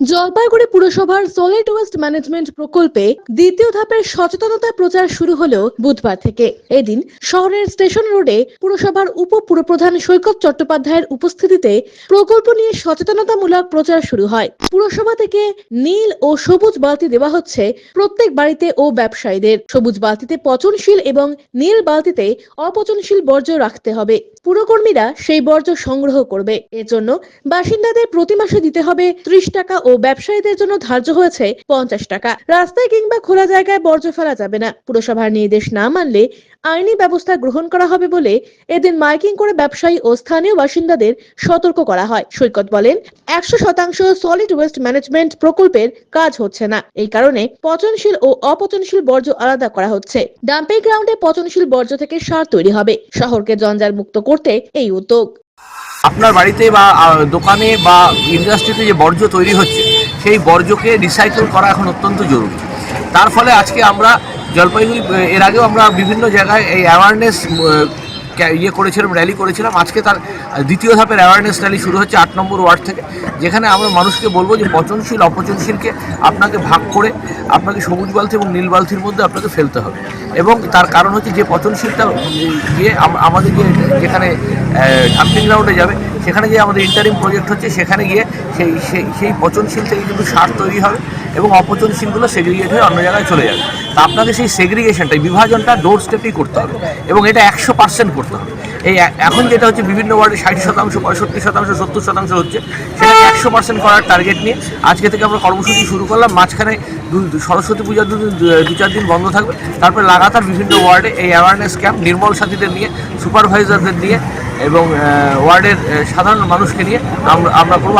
জলপাইগুড়ি পুরসভার solid waste management প্রকল্পে দ্বিতীয় ধাপের সচেতনতা প্রচার শুরু হলো বুধবার থেকে। এদিন শহরের স্টেশন রোডে পুরসভার উপ পুরপ্রধান সৈকত চট্টোপাধ্যায়ের উপস্থিতিতে প্রকল্প নিয়ে সচেতনতামূলক প্রচার শুরু হয়। পুরসভা থেকে নীল ও সবুজ বালতি দেওয়া হচ্ছে প্রত্যেক বাড়িতে ও ব্যবসায়ীদের। সবুজ বালতিতে পচনশীল এবং নীল বালতিতে অপচনশীল বর্জ্য রাখতে হবে। পুরকর্মীরা সেই বর্জ্য সংগ্রহ করবে। এর জন্য বাসিন্দাদের প্রতি মাসে দিতে হবে ত্রিশ টাকা ব্যবসায়ীদের জন্য ধার্য হয়েছে পঞ্চাশ টাকা। রাস্তায় কিংবা খোলা জায়গায় বর্জ্য ফেলা যাবে না। পুরসভার নির্দেশ না মানলে আইনি ব্যবস্থা গ্রহণ করা হবে বলে এদিন মাইকিং করে ব্যবসায়ী ও স্থানীয় বাসিন্দাদের সতর্ক করা হয়। সৈকত বলেন, একশো শতাংশ সলিড ওয়েস্ট ম্যানেজমেন্ট প্রকল্পের কাজ হচ্ছে না। এই কারণে পচনশীল ও অপচনশীল বর্জ্য আলাদা করা হচ্ছে। ডাম্পিং গ্রাউন্ডে পচনশীল বর্জ্য থেকে সার তৈরি হবে। শহরকে জঞ্জাল মুক্ত করতে এই উদ্যোগ। আপনার বাড়িতে বা দোকানে বা ইন্ডাস্ট্রিতে যে বর্জ্য তৈরি হচ্ছে, সেই বর্জ্যকে রিসাইকেল করা এখন অত্যন্ত জরুরি। তার ফলে আজকে আমরা জলপাইগুড়ি, এর আগেও আমরা বিভিন্ন জায়গায় এই অ্যাওয়ারনেস ইয়ে করেছিলাম র্যালি করেছিলাম। আজকে তার দ্বিতীয় ধাপের অ্যাওয়ারনেস র্যালি শুরু হচ্ছে আট নম্বর ওয়ার্ড থেকে। যেখানে আমরা মানুষকে বলব যে পচনশীল, অপচনশীলকে আপনাকে ভাগ করে আপনাকে সবুজ বালতি এবং নীল বালতির মধ্যে আপনাকে ফেলতে হবে। এবং তার কারণ হচ্ছে যে পচনশীলটা গিয়ে আম- আমাদের যে যেখানে ডাম্পিং গ্রাউন্ডে যাবে সেখানে যে আমাদের ইন্টারিম প্রজেক্ট হচ্ছে, সেখানে গিয়ে সেই সেই সেই পচনশীল থেকে কিন্তু সার তৈরি হবে এবং অপচনশীলগুলো সেগ্রিগেট হয়ে অন্য জায়গায় চলে যাবে। তা আপনাকে সেই সেগ্রিগেশনটা বিভাজনটা ডোর স্টেপই করতে হবে এবং এটা একশো পার্সেন্ট করতে হবে। এই এখন যেটা হচ্ছে বিভিন্ন ওয়ার্ডে ষাট শতাংশ, পঁয়ষট্টি শতাংশ, সত্তর শতাংশ হচ্ছে সেটাকে একশো পার্সেন্ট করার টার্গেট নিয়ে আজকে থেকে আমরা কর্মসূচি শুরু করলাম। মাঝখানে সরস্বতী পূজার দুদিন দু চার দিন বন্ধ থাকবে। তারপরে লাগাতার বিভিন্ন ওয়ার্ডে এই অ্যাওয়ারনেস ক্যাম্প নির্মল সাথীদের নিয়ে সুপারভাইজারদের নিয়ে এবং ওয়ার্ডের সাধারণ মানুষকে নিয়ে আমরা আমরা করব।